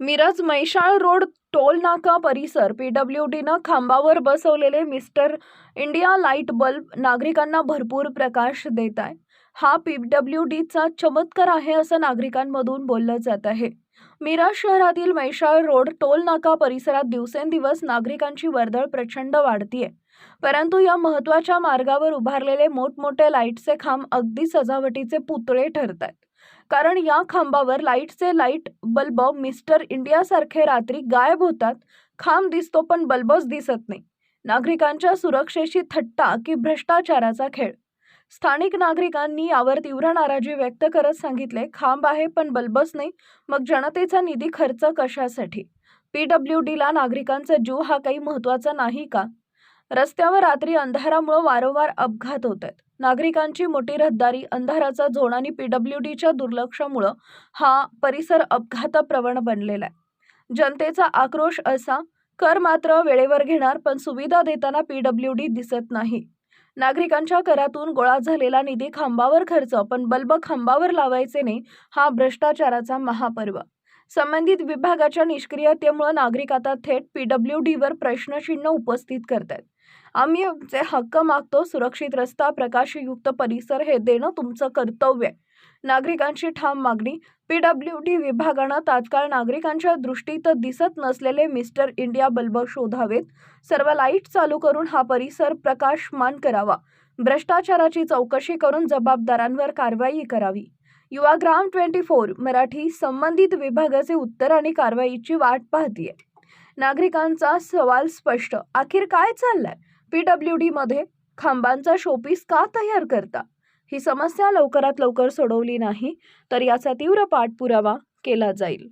Miraj Mhaisal road toll नाका परिसर. पीडब्ल्यूडीनं खांबावर बसवलेले मिस्टर इंडिया लाइट बल्ब नागरिकांना भरपूर प्रकाश देत आहे हा पीडब्ल्यूडीचा चमत्कार आहे असं नागरिकांमधून बोललं जात आहे. मिराज शहरातील मैशाळ रोड टोल नाका परिसरात दिवसेंदिवस नागरिकांची वर्दळ प्रचंड वाढतीये. परंतु या महत्त्वाच्या मार्गावर उभारलेले मोठमोठे लाईटचे खांब अगदी सजावटीचे पुतळे ठरत आहेत कारण या खांबावर लाईटचे लाइट बल्ब मिस्टर इंडियासारखे रात्री गायब होतात खांब दिसतो पण बल्बच दिसत नाही. नागरिकांच्या सुरक्षेशी थट्टा की भ्रष्टाचाराचा खेळ. स्थानिक नागरिकांनी यावर तीव्र नाराजी व्यक्त करत सांगितले खांब आहे पण बल्बच नाही. मग जनतेचा निधी खर्च कशासाठी? पीडब्ल्यू डीला नागरिकांचा जीव हा काही महत्त्वाचा नाही का? रस्त्यावर रात्री अंधारामुळे वारंवार अपघात होत आहेत नागरिकांची मोठी रहदारी अंधाराचा झोन आणि पीडब्ल्यू डीच्या दुर्लक्षामुळं हा परिसर अपघातप्रवण बनलेला आहे. जनतेचा आक्रोश असा कर मात्र वेळेवर घेणार पण सुविधा देताना पीडब्ल्यू डी दिसत नाही. नागरिकांच्या करातून गोळा झालेला निधी खांबावर खर्च पण बल्ब खांबावर लावायचे नाही हा भ्रष्टाचाराचा महापर्व. संबंधित विभागाच्या निष्क्रियतेमुळे नागरिक आता थेट पीडब्ल्यू डीवर प्रश्नचिन्ह उपस्थित करतायत. आम्ही आमचे हक्क मागतो सुरक्षित रस्ता प्रकाशयुक्त परिसर हे देणं तुमचं कर्तव्य आहे. नागरिकांची ठाम मागणी. पी डब्ल्यू डी विभागानं तात्काळ नागरिकांच्या दृष्टीत दिसत नसलेले मिस्टर इंडिया बल्ब शोधावेत. सर्व लाइट चालू करून हा परिसर प्रकाशमान करावा. भ्रष्टाचाराची चौकशी करून जबाबदारांवर कारवाई करावी. युवा ग्राम ट्वेंटी फोर मराठी संबंधित विभागाचे उत्तर आणि कारवाईची वाट पाहतीये. नागरिकांचा सवाल स्पष्ट. अखेर काय चाललाय? पीडब्ल्यू डी मध्ये खांबांचा शोपीस का तयार करता? ही समस्या लवकरात लवकर सोडवली नाही तर याचा तीव्र पाठपुरावा केला जाईल.